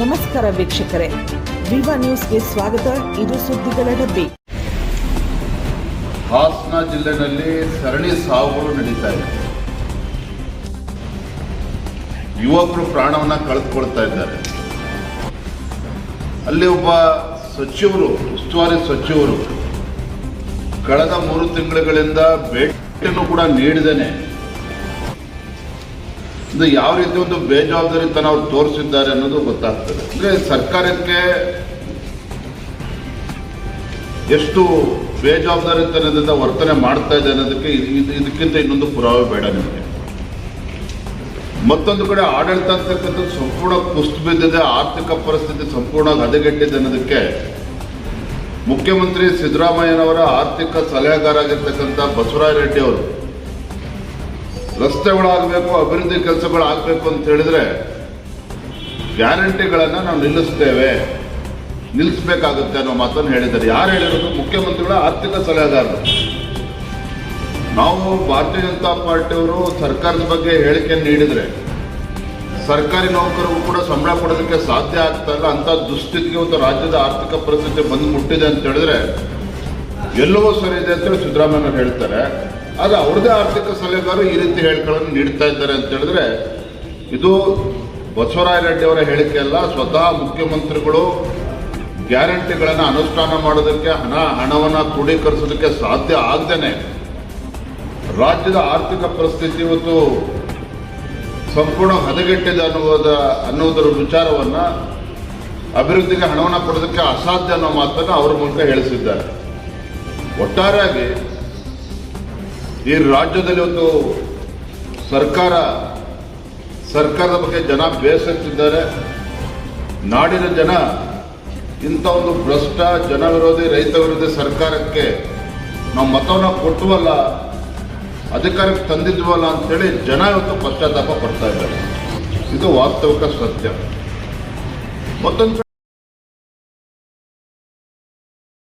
ನಮಸ್ಕಾರ ವೀಕ್ಷಕರೇ. ವಿವಾ ನ್ಯೂಸ್ಗೆ ಸ್ವಾಗತ. ಇದು ಸುದ್ದಿಗಳ ಡಬ್ಬಿ. ಹಾಸನ ಜಿಲ್ಲೆನಲ್ಲಿ ಸರಣಿ ಸಾವುಗಳು ನಡೀತಾ ಇದೆ. ಯುವಕರು ಪ್ರಾಣವನ್ನ ಕಳೆದುಕೊಳ್ತಾ ಇದ್ದಾರೆ. ಅಲ್ಲಿ ಒಬ್ಬ ಸಚಿವರು, ಉಸ್ತುವಾರಿ ಸಚಿವರು, ಕಳೆದ ಮೂರು ತಿಂಗಳುಗಳಿಂದ ಭೇಟಿಯನ್ನು ಕೂಡ ನೀಡಿದ್ದೇನೆ. ಇದು ಯಾವ ರೀತಿ ಒಂದು ಬೇಜವಾಬ್ದಾರಿತನ ಅವ್ರು ತೋರಿಸಿದ್ದಾರೆ ಅನ್ನೋದು ಗೊತ್ತಾಗ್ತದೆ. ಅಂದ್ರೆ ಸರ್ಕಾರಕ್ಕೆ ಎಷ್ಟು ಬೇಜವಾಬ್ದಾರಿತನದಿಂದ ವರ್ತನೆ ಮಾಡ್ತಾ ಇದೆ ಅನ್ನೋದಕ್ಕೆ ಇದು- ಇದು- ಇದಕ್ಕಿಂತ ಇನ್ನೊಂದು ಪುರಾವೆ ಬೇಡ ನಿಮಗೆ. ಮತ್ತೊಂದು ಕಡೆ ಆಡಳಿತ ಅಂತಕ್ಕಂಥದ್ದು ಸಂಪೂರ್ಣ ಕುಸ್ತು ಬಿದ್ದಿದೆ, ಆರ್ಥಿಕ ಪರಿಸ್ಥಿತಿ ಸಂಪೂರ್ಣ ಹದಗೆಟ್ಟಿದೆ ಅನ್ನೋದಕ್ಕೆ ಮುಖ್ಯಮಂತ್ರಿ ಸಿದ್ದರಾಮಯ್ಯನವರ ಆರ್ಥಿಕ ಸಲಹೆಗಾರ ಆಗಿರ್ತಕ್ಕಂಥ ಬಸವರಾಯ ರೆಡ್ಡಿ ಅವರು ರಸ್ತೆಗಳಾಗಬೇಕು, ಅಭಿವೃದ್ಧಿ ಕೆಲಸಗಳಾಗಬೇಕು ಅಂತ ಹೇಳಿದ್ರೆ ಗ್ಯಾರಂಟಿಗಳನ್ನು ನಾವು ನಿಲ್ಲಿಸ್ತೇವೆ. ನಿಲ್ಲಿಸಬೇಕಾಗುತ್ತೆ ಅನ್ನೋ ಮಾತನ್ನು ಹೇಳಿದ್ದಾರೆ. ಯಾರು ಹೇಳಿರೋದು? ಮುಖ್ಯಮಂತ್ರಿಗಳ ಆರ್ಥಿಕ ಸಲಹೆಗಾರರು. ನಾವು ಭಾರತೀಯ ಜನತಾ ಪಾರ್ಟಿಯವರು ಸರ್ಕಾರದ ಬಗ್ಗೆ ಹೇಳಿಕೆ ನೀಡಿದರೆ ಸರ್ಕಾರಿ ನೌಕರರಿಗೂ ಕೂಡ ಸಂಬಳ ಕೊಡೋದಕ್ಕೆ ಸಾಧ್ಯ ಆಗ್ತಾ ಇಲ್ಲ. ಅಂತ ದುಸ್ಥಿತಿಗೆ ಒಂದು ರಾಜ್ಯದ ಆರ್ಥಿಕ ಪರಿಸ್ಥಿತಿ ಬಂದು ಮುಟ್ಟಿದೆ ಅಂತ ಹೇಳಿದ್ರೆ ಎಲ್ಲವೂ ಸರಿ ಇದೆ ಅಂತೇಳಿ ಸಿದ್ದರಾಮಯ್ಯ ಹೇಳ್ತಾರೆ. ಆದರೆ ಅವ್ರದ್ದೇ ಆರ್ಥಿಕ ಸಲಹೆಗಾರರು ಈ ರೀತಿ ಹೇಳಿಕೆಗಳನ್ನು ನೀಡ್ತಾ ಇದ್ದಾರೆ ಅಂತ ಹೇಳಿದ್ರೆ, ಇದು ಬಸವರಾಯ ರೆಡ್ಡಿ ಅವರ ಹೇಳಿಕೆ ಅಲ್ಲ, ಸ್ವತಃ ಮುಖ್ಯಮಂತ್ರಿಗಳು ಗ್ಯಾರಂಟಿಗಳನ್ನು ಅನುಷ್ಠಾನ ಮಾಡೋದಕ್ಕೆ, ಹಣ, ಹಣವನ್ನು ಕ್ರೋಢೀಕರಿಸೋದಕ್ಕೆ ಸಾಧ್ಯ ಆಗದೇನೆ. ರಾಜ್ಯದ ಆರ್ಥಿಕ ಪರಿಸ್ಥಿತಿ ಇವತ್ತು ಸಂಪೂರ್ಣ ಹದಗೆಟ್ಟಿದೆ ಅನ್ನುವುದ, ಅನ್ನುವುದರ ವಿಚಾರವನ್ನ ಅಭಿವೃದ್ಧಿಗೆ ಹಣವನ್ನು ಕೊಡೋದಕ್ಕೆ ಅಸಾಧ್ಯ ಅನ್ನೋ ಮಾತನ್ನು ಅವರ ಮೂಲಕ ಹೇಳಿಸಿದ್ದಾರೆ. ಒಟ್ಟಾರೆಯಾಗಿ ಈ ರಾಜ್ಯದಲ್ಲಿ ಒಂದು ಸರ್ಕಾರ, ಸರ್ಕಾರದ ಬಗ್ಗೆ ಜನ ಬೇಸತ್ತಿದ್ದಾರೆ. ನಾಡಿನ ಜನ ಇಂಥ ಒಂದು ಭ್ರಷ್ಟ ಜನ ವಿರೋಧಿ ರೈತ ವಿರೋಧಿ ಸರ್ಕಾರಕ್ಕೆ ನಾವು ಮತವನ್ನು ಕೊಟ್ಟುವಲ್ಲ, ಅಧಿಕಾರಕ್ಕೆ ತಂದಿದ್ವಲ್ಲ ಅಂತೇಳಿ ಜನ ಇವತ್ತು ಪಶ್ಚಾತ್ತಾಪ ಪಡ್ತಾ ಇದ್ದಾರೆ. ಇದು ವಾಸ್ತವಿಕ ಸತ್ಯ. ಮತ್ತೊಂದು